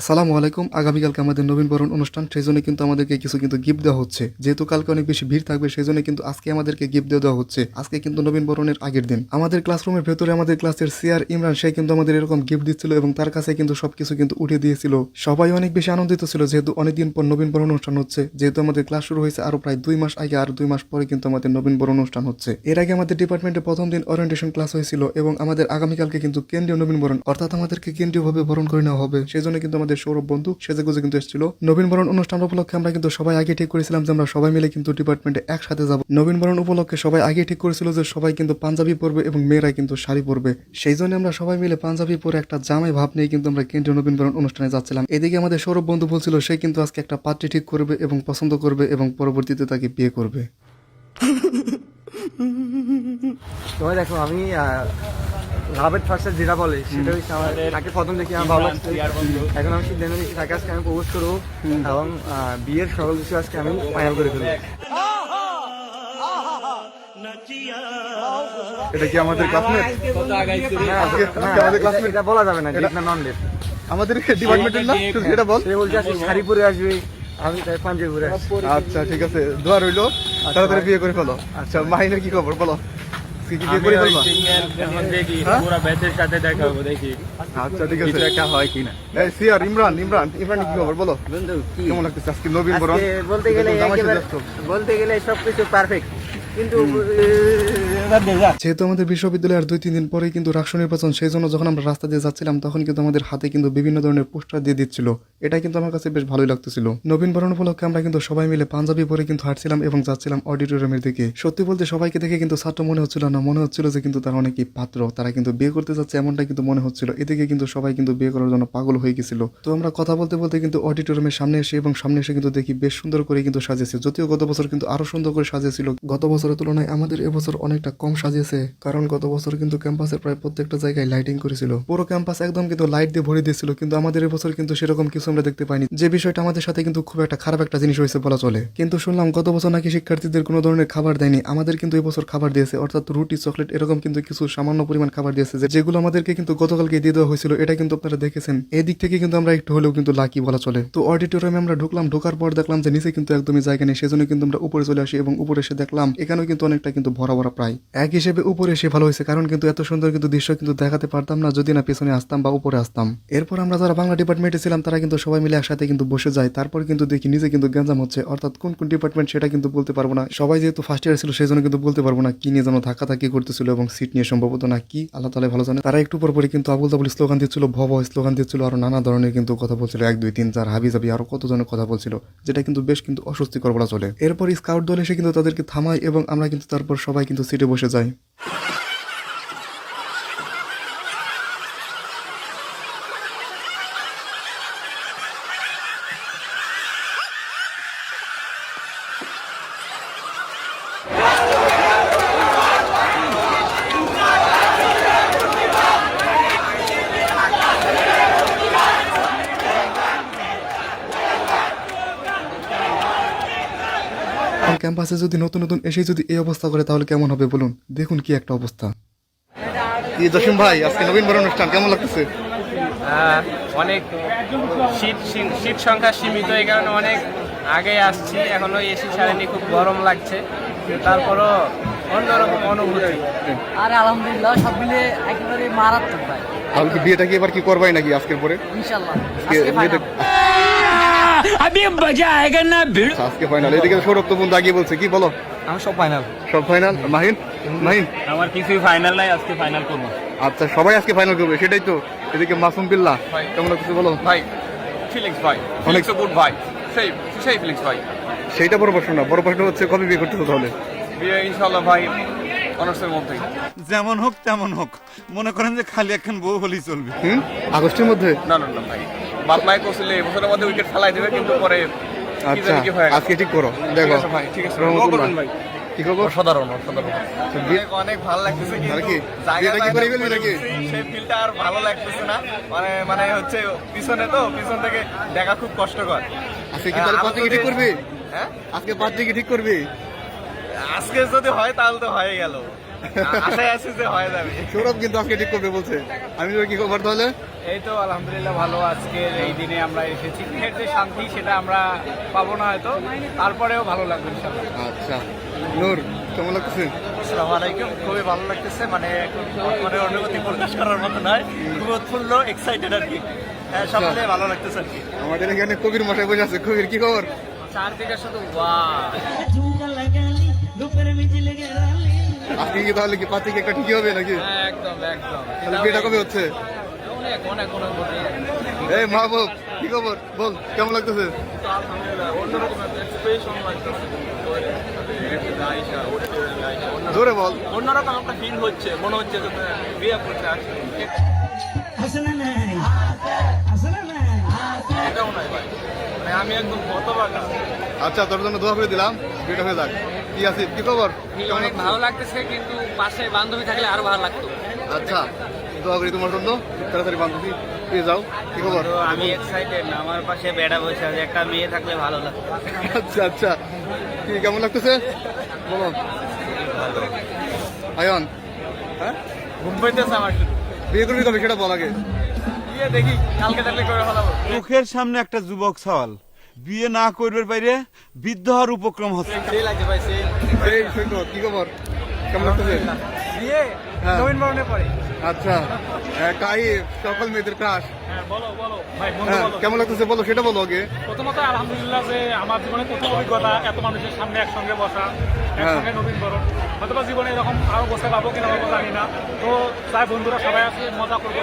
আসসালামু আলাইকুম। আগামীকালকে আমাদের নবীন বরণ অনুষ্ঠান, সেই জন্য কিন্তু আমাদেরকে কিছু কিন্তু গিফট দেওয়া হচ্ছে। যেহেতু কালকে অনেক বেশি ভিড় থাকবে, সেই জন্য কিন্তু আজকে আমাদেরকে গিফট দেওয়া হচ্ছে। আজকে কিন্তু নবীন বরণের আগের দিন। আমাদের ক্লাসরুমের ভেতরে আমাদের ক্লাসের সিআর ইমরান, সে কিন্তু আমাদের এরকম গিফট দিচ্ছিল এবং তার কাছে কিন্তু সবকিছু কিন্তু উঠে দিয়েছিল। সবাই অনেক বেশি আনন্দিত ছিল, যেহেতু অনেকদিন পর নবীন বরণ অনুষ্ঠান হচ্ছে। যেহেতু আমাদের ক্লাস শুরু হয়েছে আরও প্রায় দুই মাস আগে, আর দুই মাস পরে কিন্তু আমাদের নবীন বরণ অনুষ্ঠান হচ্ছে। এর আগে আমাদের ডিপার্টমেন্টে প্রথম দিন ওরিয়েন্টেশন ক্লাস হয়েছিল এবং আমাদের আগামীকালকে কিন্তু কেন্দ্রীয় নবীন বরণ, অর্থাৎ আমাদেরকে কেন্দ্রীয়ভাবে বরণ করে নেওয়া হবে। সেই জন্য কিন্তু আমাদের সৌরভ বন্ধু সেজে গুজে কিন্তু এসেছিল। নবীন বরণ অনুষ্ঠান উপলক্ষে আমরা কিন্তু সবাই আগে ঠিক করেছিলাম যে আমরা সবাই মিলে কিন্তু ডিপার্টমেন্টে একসাথে যাব। নবীন বরণ উপলক্ষে সবাই আগে ঠিক করেছিল যে সবাই কিন্তু পাঞ্জাবি পরবে এবং মেয়েরা কিন্তু শাড়ি পরবে। সেই জন্য আমরা সবাই মিলে পাঞ্জাবি পরে একটা জামাই ভাব নিয়ে কিন্তু আমরা কেন্দ্রীয় নবীন বরণ অনুষ্ঠানে যাচ্ছিলাম। এদিকে আমাদের সৌরভ বন্ধু বলছিল, সে কিন্তু আজকে একটা পাত্রী ঠিক করবে এবং পছন্দ করবে এবং পরবর্তীতে তাকে বিয়ে করবে। তোমার দেখো, আমি লাভের ফার্স্টে যেটা বলে সেটা হচ্ছে আমার তাকে প্রথম দেখি আমার ভালো লাগছে এখন আমি সিদ্ধান্ত নিয়েছি তাকে আজকে আমি প্রপোজ করব এবং বিয়ের সকল কিছু আজকে আমি ফাইনাল করে ফেলব এটা কি আমাদের ক্লাসমেট আমাদের classmate? এটা বলা যাবে না ডেট না নন ডেট আমাদের ডিপার্টমেন্টের না বল। সে বলছে আজকে শাড়ি পরে আসবে আমি তাই পাঞ্জাবি পরে আচ্ছা ঠিক আছে। দোয়া রইল। তাড়াতাড়ি বিয়ে করে ফেলো। আচ্ছা মাহিনের কি খবর? বলো। হ্যাঁ? আচ্ছা ঠিক আছে। একটা হয় কিনা। এই সিয়ার ইমরান ইমরান ইমরান কি খবর বলো? বন্ধু কেমন লাগতেছে? আজকে নবীন বরণ? বলতে গেলে। বলতে গেলে সবকিছু পারফেক্ট কিন্তু যেহেতু আমাদের বিশ্ববিদ্যালয়ের দুই তিন দিন পরেই কিন্তু রাষ্ট্র নির্বাচন সেই জন্য যখন আমরা রাস্তা দিয়ে যাচ্ছিলাম তখন কিন্তু আমাদের হাতে কিন্তু বিভিন্ন ধরনের পোস্টার দিয়ে দিচ্ছিল এটা কিন্তু আমার কাছে বেশ ভালোই লাগতেছিল নবীন বরণ উপলক্ষে আমরা কিন্তু সবাই মিলে পাঞ্জাবি পরে কিন্তু হাঁটছিলাম এবং যাচ্ছিলাম অডিটোরিয়ামের দিকে সত্যি বলতে সবাইকে দেখে কিন্তু ছাত্র মনে হচ্ছিল না মনে হচ্ছিল যে কিন্তু তারা অনেকই পাত্র তারা কিন্তু বিয়ে করতে যাচ্ছে এমনটা কিন্তু মনে হচ্ছিল এদিকে কিন্তু সবাই কিন্তু বিয়ে করার জন্য পাগল হয়ে গেছিল তো আমরা কথা বলতে বলতে কিন্তু অডিটোরিয়ামের সামনে এসে এবং সামনে এসে কিন্তু দেখি বেশ সুন্দর করে কিন্তু সাজিয়েছে যদিও গত বছর কিন্তু আরও সুন্দর করে সাজিয়েছিল গত বছরের তুলনায় আমাদের এবছর অনেকটা কম সাজিয়েছে, কারণ গত বছর কিন্তু ক্যাম্পাসের প্রায় প্রত্যেকটা জায়গায় লাইটিং করেছিল। পুরো ক্যাম্পাস একদম কিন্তু লাইট দিয়ে ভরে দিয়েছিল, কিন্তু আমাদের এবছর কিন্তু সেরকম কিছু আমরা দেখতে পাইনি। যে বিষয়টা আমাদের সাথে কিন্তু খুব একটা খারাপ একটা জিনিস হয়েছে বলা চলে। কিন্তু শুনলাম গত বছর নাকি শিক্ষার্থীদের কোনো ধরনের খাবার দেয়নি, আমাদের কিন্তু এবছর খাবার দিয়েছে, অর্থাৎ রুটি, চকলেট, এরকম কিন্তু কিছু সামান্য পরিমাণ খাবার দিয়েছে যেগুলো আমাদেরকে কিন্তু গতকালকে দিয়ে দেওয়া হয়েছিল, এটা কিন্তু আপনারা দেখেছেন। এই দিক থেকে কিন্তু আমরা একটু হলেও কিন্তু লাকি বলা চলে। তো অডিটোরিয়ামে আমরা ঢুকলাম, ঢোকার পর দেখলাম যে নিচে কিন্তু একদমই জায়গা নেই, সেজন্য কিন্তু আমরা উপরে চলে আসি এবং উপরে এসে দেখলাম এখানেও কিন্তু অনেকটা কিন্তু ভরা ভরা প্রায়। এক হিসেবে উপরে এসে ভালো হয়েছে, কারণ কিন্তু এত সুন্দর কিন্তু দৃশ্য কিন্তু দেখাতে পারতাম না যদি না পেছনে আসতাম বা উপরে আসতাম। এরপর আমরা যারা বাংলা ডিপার্টমেন্টে ছিলাম, তারা কিন্তু সবাই মিলে একসাথে কিন্তু বসে যায়। তারপর কিন্তু দেখি নিজে কিন্তু গ্যাঞ্জাম হচ্ছে। অর্থাৎ কোন কোন ডিপার্টমেন্ট সেটা কিন্তু বলতে পারব না। সবাই যেহেতু ফার্স্ট ইয়ার ছিল সেই জন্য কিন্তু বলতে পারব না কি নিয়ে যেন ধাক্কা ধাক্কি করতেছিল এবং সিট নিয়ে সম্ভবত না কি, আল্লাহ তালা ভালো জানে। তারা একটু পর পরে কিন্তু আবুল তাবুল স্লোগান দিচ্ছিল, ভব স্লোগান দিচ্ছিল, আরও নানা ধরনের কিন্তু কথা বলছিল। এক, দুই, তিন, চার, হাবি জাবি, আরও কত জনের কথা বলছিল, যেটা কিন্তু বেশ কিন্তু অস্বস্তিকর বলা চলে। এরপর স্কাউট দল এসে কিন্তু তাদেরকে থামায় এবং আমরা কিন্তু তারপর সবাই কিন্তু সিটে বসে যাই। ক্যাম্পাসে যদি নতুন নতুন এসে যদি এই অবস্থা করে তাহলে কেমন হবে বলুন? দেখুন কি একটা অবস্থা। জসিম ভাই আজকে নবীন বড় অনুষ্ঠান কেমন লাগতেছে? অনেক শীত শীত- সংখ্যা সীমিত এই কারণে অনেক আগে আসছি এখনও এসি ছাড়েনি খুব গরম লাগছে। তারপরও অন্যরকম অনুভূতি। আরে আলহামদুলিল্লাহ সব মিলে একেবারে মারাত্মক ভাই। তাহলে বিয়েটা কি এবার কি করবাই নাকি আজকের পরে? ইনশাল্লাহ। আজকে আজকে বিয়েটা- ফাইনাল আচ্ছা, আজকে ফাইনাল এদিকে সৌরভ তো বন্ধু আগে বলছে কি বলো? আমি সব ফাইনাল সব ফাইনাল মাহিন? মাহিন? আমার কিছুই ফাইনাল নাই আজকে ফাইনাল করব। আচ্ছা সবাই আজকে ফাইনাল করবে সেটাই তো। এদিকে মাসুম বিল্লাহ কেমন কিছু বলো? ভাই ফিলিংস ভাই অনেক গুড ভাই সেই সেই ফিলিংস ভাই। সেইটা বড় প্রশ্ন না বড় প্রশ্ন হচ্ছে কবে বিয়ে করতেছো তাহলে? বিয়ে ইনশাল্লাহ ভাই অনার্সের মধ্যেই। যেমন হোক তেমন হোক মনে করেন যে খালি একখান বউ হলেই চলবে। হুম? আগস্টের মধ্যে? না না না ভাই। মায় করছিলে এবছরের মধ্যে উইকেট ফেলাই দেবে কিন্তু পরে আচ্ছা। আজকে ঠিক করো ঠিক দেখো ভাই ঠিক আছে। ভাই কি খবর? অসাধারণ অসাধারণ। অনেক অনেক ভালো লাগতেছে কিন্তু জায়গাটা কি? করে ফেলবি নাকি? সেই ফিলটা আর ভালো লাগতেছে না। মানে মানে হচ্ছে পিছনে তো পিছন থেকে দেখা খুব কষ্টকর। আজকে কি তাহলে ঠিক করবি? হ্যাঁ? আজকে কি ঠিক করবি? আজকে যদি হয় তাহলে তো হয়ে গেল। আশায় আছি যে হয়ে যাবে। সৌরভ কিন্তু আজকে ঠিক করবে বলছে। আমি কি খবর তাহলে? এই তো আলহামদুলিল্লাহ ভালো আজকের এই দিনে আমরা এসেছি। দিনের যে শান্তি সেটা আমরা পাবো না হয়তো তারপরেও ভালো লাগবে আচ্ছা। নূর কেমন লাগতেছে? আসসালামু আলাইকুম খুবই ভালো লাগতেছে মানে মানে অনুভূতি প্রকাশ করার মতো নয় খুব উৎফুল্ল এক্সাইটেড আর কি। হ্যাঁ সব ভালো লাগতেছে আর কি। আমাদের এখানে কবির মশাই বসে আছে। কবির কি খবর? চারদিকে শুধু ওয়াও। আজকে কি তাহলে কি পাতি কেকটা ঠিকই হবে নাকি? একদম একদম। বিয়েটা কবে হচ্ছে? এই মাহবুব কি খবর? বল কেমন লাগতেছে? জোরে বল। অন্যরকম একটা ফিল হচ্ছে মনে হচ্ছে বিয়ে করতে আসছে এটাও নাই ভাই আমি একদম হতবাকা আচ্ছা তোর জন্য দোয়া করে দিলাম। বিয়েটা হয়ে যাক। কি আছে? কি খবর? অনেক ভালো লাগতেছে কিন্তু পাশে বান্ধবী থাকলে আরও ভালো লাগতো। আচ্ছা। দোয়া করি তোমার জন্য। তাড়াতাড়ি বান্ধবী পেয়ে যাও। কি খবর? আমি এক্সাইটেড আমার পাশে বেড়া বসে আছে একটা মেয়ে থাকলে ভালো লাগতো। আচ্ছা আচ্ছা। কি কেমন লাগতেছে? বলো। আয়ন। হ্যাঁ? ঘুম পাইতেছে আমার বিয়ে করবি কবে? সেটা বল আগে। দেখি কালকে থাকলে করে ফেলাবো। চোখের সামনে একটা যুবক সওয়াল বিয়ে না করবার বাইরে বৃদ্ধ হওয়ার উপক্রম হচ্ছে। সেই লাগছে ভাই সেই কি খবর? কেমন লাগতেছে? বিয়ে হ্যাঁ। নবীন বরণে পরে আচ্ছা। হ্যাঁ, কাই সকল মেয়েদের ক্রাশ হ্যাঁ বলো বলো। ভাই বন্ধু বলো। কেমন লাগতেছে বলো সেটা বলো আগে। প্রথমত আলহামদুলিল্লাহ যে আমার জীবনে প্রথম অভিজ্ঞতা এত মানুষের সামনে একসঙ্গে বসা একসঙ্গে নবীন বরণ হয়তো জীবনে এরকম আরও বসে পাবো কিনা পাবো জানি না। তো তাই বন্ধুরা, সবাই আছে মজা করব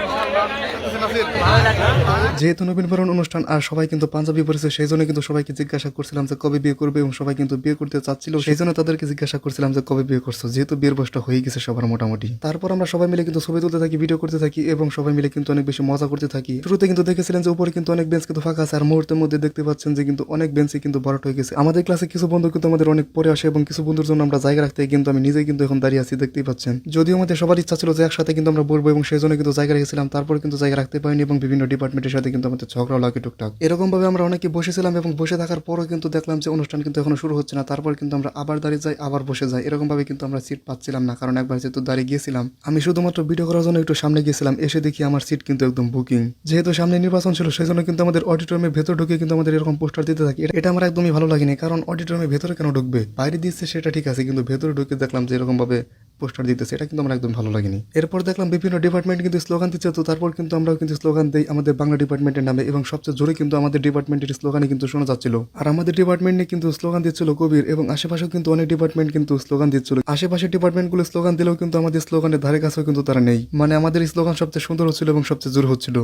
যেহেতু নবীন বরণ অনুষ্ঠান আর সবাই কিন্তু পাঞ্জাবি পরেছে, সেই জন্য কিন্তু সবাইকে জিজ্ঞাসা করছিলাম যে কবে বিয়ে করবে এবং সবাই কিন্তু বিয়ে করতে চাচ্ছিল। সেই জন্য তাদেরকে জিজ্ঞাসা করছিলাম যে কবে বিয়ে করছ, যেহেতু বিয়ের বয়সটা হয়ে গেছে সবার মোটামুটি। তারপর আমরা সবাই মিলে কিন্তু ছবি তুলতে থাকি ভিডিও করতে থাকি এবং সবাই মিলে কিন্তু অনেক বেশি মজা করতে থাকি। শুরুতে কিন্তু দেখেছিলেন যে উপরে কিন্তু অনেক বেঞ্চ কিন্তু ফাঁকা আছে, আর মুহূর্তের মধ্যে দেখতে পাচ্ছেন যে কিন্তু অনেক বেঞ্চে কিন্তু ভরাট হয়ে গেছে। আমাদের ক্লাসে কিছু বন্ধু কিন্তু আমাদের অনেক পরে আসে এবং কিছু বন্ধুর জন্য আমরা জায়গা রাখতে কিন্তু আমি নিজেই কিন্তু এখন দাঁড়িয়ে আছি, দেখতেই পাচ্ছেন। যদিও আমাদের সবার ইচ্ছা ছিল যে একসাথে কিন্তু আমরা বলব এবং সেই জন্য কিন্তু জায়গা রেখেছিলাম, তারপর কিন্তু জায়গা রাখতে পারিনি এবং বিভিন্ন ডিপার্টমেন্টের সাথে কিন্তু আমাদের ঝগড়া লাগে টুকটাক। এরকম ভাবে আমরা অনেকে বসেছিলাম এবং বসে থাকার পরও কিন্তু দেখলাম যে অনুষ্ঠান কিন্তু এখনও শুরু হচ্ছে না, তারপর কিন্তু আমরা আবার দাঁড়িয়ে যাই, আবার বসে যাই। এরকম ভাবে কিন্তু আমরা সিট পাচ্ছিলাম না, কারণ একবার যেহেতু দাঁড়িয়ে গিয়েছিলাম, আমি শুধুমাত্র ভিডিও করার জন্য একটু সামনে গিয়েছিলাম, এসে দেখি আমার সিট কিন্তু একদম বুকিং যেহেতু সামনে নির্বাচন ছিল, সেই জন্য কিন্তু আমাদের অডিটোরিয়ামের ভেতর ঢুকে কিন্তু আমাদের এরকম পোস্টার দিতে থাকে। এটা- এটা আমার একদমই ভালো লাগেনি, কারণ অডিটোরিয়ামের ভেতরে কেন ঢুকবে? বাইরে দিচ্ছে সেটা ঠিক আছে, কিন্তু ভেতরে ঢুকে দেখলাম যে এরকম ভাবে পোস্টার দিতেছে, এটা কিন্তু আমার একদম ভালো লাগেনি। এরপর দেখলাম বিভিন্ন ডিপার্টমেন্ট কিন্তু স্লোগান দিচ্ছে, তো তারপর কিন্তু আমরাও কিন্তু স্লোগান দেই আমাদের বাংলা ডিপার্টমেন্টের নামে এবং সবচেয়ে জোরে কিন্তু আমাদের ডিপার্টমেন্টের স্লোগানে কিন্তু শোনা যাচ্ছিল। আর আমাদের ডিপার্টমেন্টে কিন্তু স্লোগান দিচ্ছিল কবির এবং আশেপাশেও কিন্তু অনেক ডিপার্টমেন্ট কিন্তু স্লোগান দিচ্ছিল। আশেপাশের ডিপার্টমেন্টগুলো স্লোগান দিলেও কিন্তু আমাদের স্লোগানের ধারে কাছেও কিন্তু তারা নেই। মানে আমাদের স্লোগান সবচেয়ে সুন্দর হচ্ছিল এবং সবচেয়ে জোর হচ্ছিল।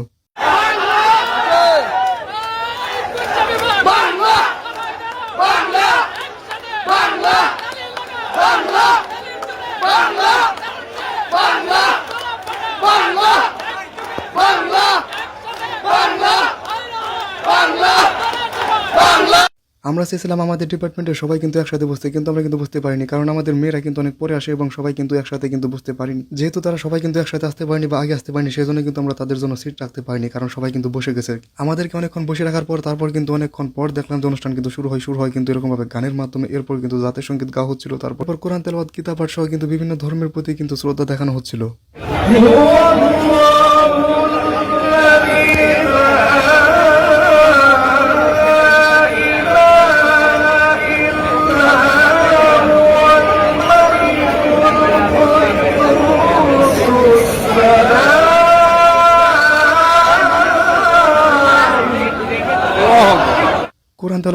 আমরা চেয়েছিলাম আমাদের ডিপার্টমেন্টের সবাই কিন্তু একসাথে বসতে, কিন্তু আমরা কিন্তু বুঝতে পারিনি। কারণ আমাদের মেয়েরা কিন্তু অনেক পরে আসে এবং সবাই কিন্তু একসাথে কিন্তু বুঝতে পারিনি। যেহেতু তারা সবাই কিন্তু একসাথে আসতে পারেনি বা আগে আসতে পারেনি সেই জন্য কিন্তু আমরা তাদের জন্য সিট রাখতে পারিনি, কারণ সবাই কিন্তু বসে গেছে আমাদেরকে অনেকক্ষণ বসে রাখার পর, তারপর কিন্তু অনেকক্ষণ পর দেখলাম যে অনুষ্ঠান কিন্তু শুরু হয় শুরু হয় কিন্তু এরকম ভাবে গানের মাধ্যমে। এরপর কিন্তু জাতীয় সংগীত গাওয়া হচ্ছিল, তারপর কোরআন তেলবাদ পাঠ সহ কিন্তু বিভিন্ন ধর্মের প্রতি কিন্তু শ্রদ্ধা দেখানো হচ্ছিল।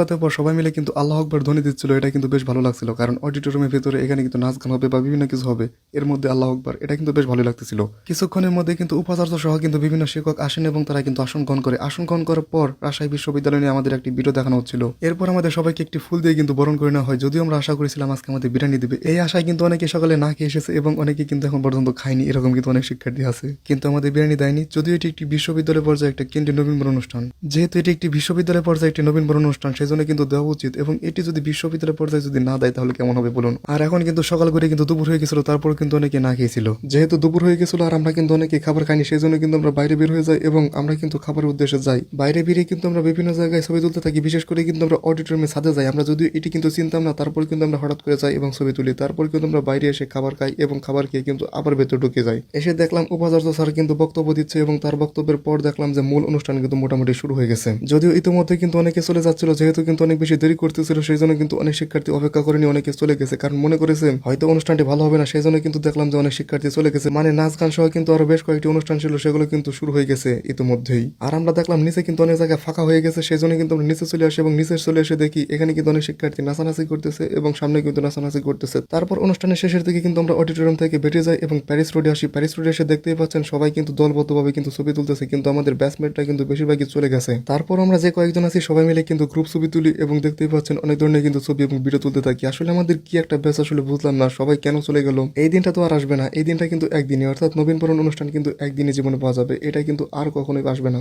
কোরআন তেলাতে পর সবাই মিলে কিন্তু আল্লাহ আকবর ধ্বনি দিচ্ছিল, এটা কিন্তু বেশ ভালো লাগছিল। কারণ অডিটোরিয়ামের ভেতরে এখানে কিন্তু নাচ গান হবে বা বিভিন্ন কিছু হবে, এর মধ্যে আল্লাহ আকবর, এটা কিন্তু বেশ ভালো লাগতেছিল। কিছুক্ষণের মধ্যে কিন্তু উপাচার্য সহ কিন্তু বিভিন্ন শিক্ষক আসেন এবং তারা কিন্তু আসন গ্রহণ করে। আসন গ্রহণ করার পর রাজশাহী বিশ্ববিদ্যালয় নিয়ে আমাদের একটি ভিডিও দেখানো হচ্ছিল। এরপর আমাদের সবাইকে একটি ফুল দিয়ে কিন্তু বরণ করে নেওয়া হয়। যদিও আমরা আশা করেছিলাম আজকে আমাদের বিরিয়ানি দিবে। এই আশায় কিন্তু অনেকে সকালে না খেয়ে এসেছে এবং অনেকে কিন্তু এখন পর্যন্ত খায়নি। এরকম কিন্তু অনেক শিক্ষার্থী আছে। কিন্তু আমাদের বিরিয়ানি দেয়নি। যদিও এটি একটি বিশ্ববিদ্যালয় পর্যায়ে একটা কেন্দ্রীয় নবীন অনুষ্ঠান। যেহেতু এটি একটি বিশ্ববিদ্যালয় পর্যায়ে একটি অনুষ্ঠান অনুষ্ঠান সেই জন্য কিন্তু দেওয়া উচিত এবং এটি যদি বিশ্ববিদ্যালয় পর্যায়ে যদি না দেয় তাহলে কেমন হবে বলুন? আর এখন কিন্তু সকাল করে কিন্তু দুপুর হয়ে গেছিল, তারপর কিন্তু অনেকে না খেয়েছিল। যেহেতু দুপুর হয়ে গেছিল আর আমরা কিন্তু অনেকে খাবার খাইনি সেই জন্য কিন্তু আমরা বাইরে বের হয়ে যাই এবং আমরা কিন্তু খাবারের উদ্দেশ্যে যাই। বাইরে বেরিয়ে কিন্তু আমরা বিভিন্ন জায়গায় ছবি তুলতে থাকি, বিশেষ করে কিন্তু আমরা অডিটোরিয়ামে ছাদে যাই। আমরা যদিও এটি কিন্তু চিনতাম না, তারপর কিন্তু আমরা হঠাৎ করে যাই এবং ছবি তুলি। তারপর কিন্তু আমরা বাইরে এসে খাবার খাই এবং খাবার খেয়ে কিন্তু আবার ভেতরে ঢুকে যাই। এসে দেখলাম উপাচার্য স্যার কিন্তু বক্তব্য দিচ্ছে এবং তার বক্তব্যের পর দেখলাম যে মূল অনুষ্ঠান কিন্তু মোটামুটি শুরু হয়ে গেছে। যদিও ইতিমধ্যে কিন্তু অনেকে চলে যাচ্ছিল, যেহেতু কিন্তু অনেক বেশি দেরি করতেছিল সেই জন্য কিন্তু অনেক শিক্ষার্থী অপেক্ষা করেনি, অনেকে চলে গেছে। কারণ মনে করেছে হয়তো অনুষ্ঠানটি ভালো হবে না সেই জন্য কিন্তু দেখলাম যে অনেক শিক্ষার্থী চলে গেছে। মানে নাচ, গান সহ কিন্তু আরও বেশ কয়েকটি অনুষ্ঠান ছিল, সেগুলো কিন্তু শুরু হয়ে গেছে ইতিমধ্যেই। আর আমরা দেখলাম নিচে কিন্তু অনেক জায়গায় ফাঁকা হয়ে গেছে সেই জন্য কিন্তু আমরা নিচে চলে আসি এবং নিচে চলে এসে দেখি এখানে কিন্তু অনেক শিক্ষার্থী নাচানাচি করতেছে এবং সামনে কিন্তু নাচানাচি করতেছে। তারপর অনুষ্ঠানের শেষের দিকে কিন্তু আমরা অডিটোরিয়াম থেকে বেরিয়ে যাই এবং প্যারিস রোডে আসি। প্যারিস রোডে এসে দেখতেই পাচ্ছেন, সবাই কিন্তু দলবদ্ধভাবে কিন্তু ছবি তুলতেছে, কিন্তু আমাদের ব্যাচমেটটা কিন্তু বেশিরভাগই চলে গেছে। তারপর আমরা যে কয়েকজন আছি, সবাই মিলে কিন্তু গ্রুপ ছবি তুলি এবং দেখতেই পাচ্ছেন অনেক ধরনের কিন্তু ছবি এবং ভিডিও তুলতে থাকি। আসলে আমাদের কি একটা ব্যাস আসলে বুঝলাম না, সবাই কেন চলে গেল? এই দিনটা তো আর আসবে না, এই দিনটা কিন্তু একদিনই, অর্থাৎ নবীনবরণ অনুষ্ঠান কিন্তু একদিনই জীবনে পাওয়া যাবে, এটা কিন্তু আর কখনোই আসবে না।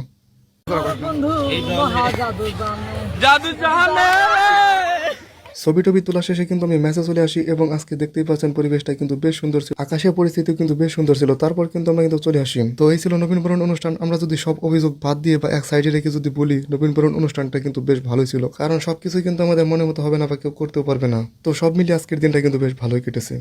জাদু জাহানে ছবি টবি তোলা শেষে কিন্তু আমি ম্যাচে চলে আসি এবং আজকে দেখতেই পাচ্ছেন পরিবেশটা কিন্তু বেশ সুন্দর ছিল। আকাশের পরিস্থিতি কিন্তু বেশ সুন্দর ছিল। তারপর কিন্তু আমরা কিন্তু চলে আসি। তো এই ছিল নবীন বরণ অনুষ্ঠান। আমরা যদি সব অভিযোগ বাদ দিয়ে বা এক সাইডে রেখে যদি বলি, নবীন বরণ অনুষ্ঠানটা কিন্তু বেশ ভালোই ছিল। কারণ সবকিছুই কিন্তু আমাদের মনে মতো হবে না বা কেউ করতেও পারবে না। তো সব মিলিয়ে আজকের দিনটা কিন্তু বেশ ভালোই কেটেছে।